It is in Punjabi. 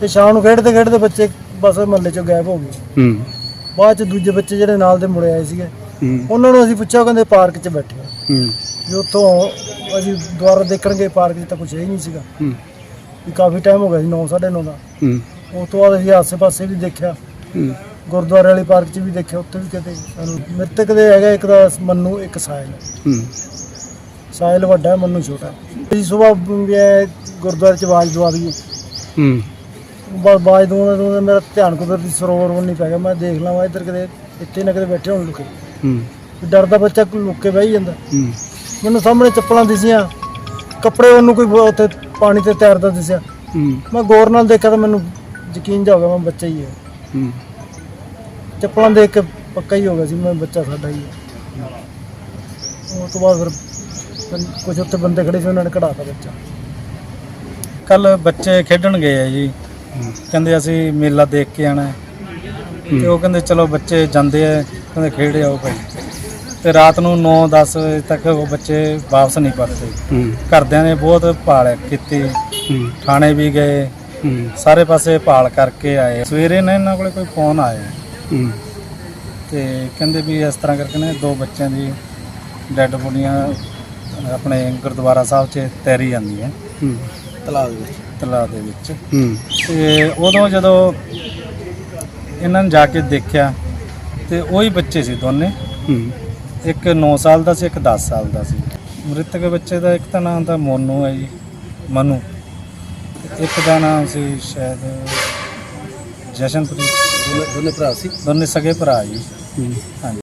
ਤੇ ਸ਼ਾਮ ਨੂੰ ਖੇਡਦੇ ਖੇਡਦੇ ਬੱਚੇ ਬਸ ਮਹੱਲੇ ਚੋਂ ਗਾਇਬ ਹੋ ਗਏ। ਹੂੰ। ਬਾਅਦ ਚ ਦੂਜੇ ਬੱਚੇ ਜਿਹੜੇ ਨਾਲ ਦੇ ਮੁੜੇ ਆਏ ਸੀਗੇ ਹੂੰ। ਉਹਨਾਂ ਨੂੰ ਅਸੀਂ ਪੁੱਛਿਆ ਉਹ ਕਹਿੰਦੇ ਪਾਰਕ 'ਚ ਬੈਠੇ ਆ। ਹੂੰ। ਵੀ ਉੱਥੋਂ ਅਸੀਂ ਦੁਬਾਰਾ ਦੇਖਣ ਗਏ ਪਾਰਕ 'ਚ ਤਾਂ ਕੁਝ ਹੈ ਹੀ ਨਹੀਂ ਸੀਗਾ। ਹੂੰ। ਵੀ ਕਾਫੀ ਟਾਈਮ ਹੋ ਗਿਆ ਸੀ 9 9:30 ਦਾ। ਹੂੰ। ਉਸ ਤੋਂ ਬਾਅਦ ਅਸੀਂ ਆਸੇ-ਪਾਸੇ ਵੀ ਦੇਖਿਆ। ਹੂੰ। ਗੁਰਦੁਆਰੇ ਵਾਲੀ ਪਾਰਕ 'ਚ ਵੀ ਦੇਖਿਆ ਉੱਥੇ ਵੀ ਕਿਤੇ। ਸਾਨੂੰ ਮ੍ਰਿਤਕ ਦੇ ਹੈਗਾ ਇੱਕ ਦਾ ਮੰਨੂ ਇੱਕ ਸਾਹਿਲ ਹੂੰ। ਸਾਹਿਲ ਵੱਡਾ ਹੈ, ਮੰਨੂ ਛੋਟਾ। ਹੈ। ਅਸੀਂ ਸਵੇਰ ਗੁਰਦੁਆਰੇ 'ਚ ਆਵਾਜ਼ ਦਵਾ ਦਈਏ। ਹੂੰ। ਆਵਾਜ਼ ਦਵਾਉਂਦੇ ਦਵਾਉਂਦੇ ਮੇਰਾ ਧਿਆਨ ਕੁਦਰਤੀ ਸਰੋਵਰ ਵੱਲ ਨਹੀਂ ਪੈ ਗਿਆ। ਮੈਂ ਦੇਖ ਲਵਾਂ ਇੱਧਰ ਕਿਤੇ ਇੱਥੇ ਨਾ ਕਿਤੇ ਬੈਠੇ ਹੋਣ ਲੁਕੇ। ਹੂੰ। ਡਰਦਾ ਬੱਚਾ ਕੋਈ ਲੁੱਕ ਕੇ ਬਹਿ ਜਾਂਦਾ। ਹੂੰ। ਮੈਨੂੰ ਸਾਹਮਣੇ ਚੱਪਲਾਂ ਦਿਸੀਆਂ। ਕੱਪੜੇ ਉਹਨੂੰ ਕੋਈ ਉੱਥੇ ਪਾਣੀ ਤੇ ਤੈਰਦਾ ਦਿਸਿਆ। ਹੂੰ। ਮੈਂ ਗੌਰ ਨਾਲ ਦੇਖਿਆ ਤਾਂ ਮੈਨੂੰ ਯਕੀਨ ਜਾ ਹੋ ਗਿਆ ਮੈਂ ਬੱਚਾ ਹੀ ਹੈ। ਹੂੰ। ਚੱਪਲਾਂ ਦੇਖ ਕੇ ਪੱਕਾ ਹੀ ਹੋ ਗਿਆ ਸੀ ਮੈਂ ਬੱਚਾ ਸਾਡਾ ਹੀ ਹੈ। ਉਸ ਤੋਂ ਬਾਅਦ ਫਿਰ ਕੁਝ ਉੱਥੇ ਬੰਦੇ ਖੜੇ ਸੀ ਉਹਨਾਂ ਨੇ ਕਢਾਤਾ ਬੱਚਾ। ਕੱਲ ਬੱਚੇ ਖੇਡਣ ਗਏ ਆ ਜੀ। ਕਹਿੰਦੇ ਅਸੀਂ ਮੇਲਾ ਦੇਖ ਕੇ ਆਣਾ ਹੈ। ਤੇ ਉਹ ਕਹਿੰਦੇ ਚਲੋ ਬੱਚੇ ਜਾਂਦੇ ਆ ਕਹਿੰਦੇ ਖੇਡ ਆਓ ਭਾਈ। ਤੇ ਰਾਤ ਨੂੰ 9-10 ਵਜੇ ਤੱਕ ਉਹ ਬੱਚੇ ਵਾਪਸ ਨਹੀਂ ਪਰਤੇ। ਹੂੰ। ਘਰਦਿਆਂ ਨੇ ਬਹੁਤ ਭਾਲ ਕੀਤੀ। ਹੂੰ। ਥਾਣੇ ਵੀ ਗਏ। ਹੂੰ। ਸਾਰੇ ਪਾਸੇ ਭਾਲ ਕਰਕੇ ਆਏ। ਸਵੇਰੇ ਨਾ ਇਹਨਾਂ ਕੋਲੇ ਕੋਈ ਫੋਨ ਆਇਆ। ਹੂੰ। ਤੇ ਕਹਿੰਦੇ ਵੀ ਇਸ ਤਰ੍ਹਾਂ ਕਰਕੇ ਨੇ ਦੋ ਬੱਚਿਆਂ ਦੀ ਡੈੱਡ ਬੋਡੀਆਂ ਆਪਣੇ ਗੁਰਦੁਆਰਾ ਸਾਹਿਬ 'ਚ ਤੈਰੀ ਜਾਂਦੀਆਂ ਹੂੰ। ਵਿੱਚ। ਤਲਾਬ ਦੇ ਵਿੱਚ। ਹੂੰ। ਤੇ ਉਦੋਂ ਜਦੋਂ ਇਹਨਾਂ ਨੇ ਜਾ ਕੇ ਦੇਖਿਆ ਤੇ ਉਹੀ ਬੱਚੇ ਸੀ ਦੋਨੇ। ਹੂੰ। ਇੱਕ 9 ਸਾਲ ਦਾ ਸੀ ਇੱਕ 10 ਸਾਲ ਦਾ ਸੀ। ਮ੍ਰਿਤਕ ਬੱਚੇ ਦਾ ਇੱਕ ਤਾਂ ਨਾਮ ਤਾਂ ਮੋਨੂ ਹੈ ਜੀ ਮਨੂ। ਤੇ ਇੱਕ ਦਾ ਨਾਮ ਸੀ ਸ਼ਾਇਦ ਜਸ਼ਨਪ੍ਰੀਤ। ਦੋਨੇ ਭਰਾ ਸੀ? ਦੋਨੇ ਸਗੇ ਭਰਾ ਜੀ। ਹੂੰ। ਹਾਂਜੀ।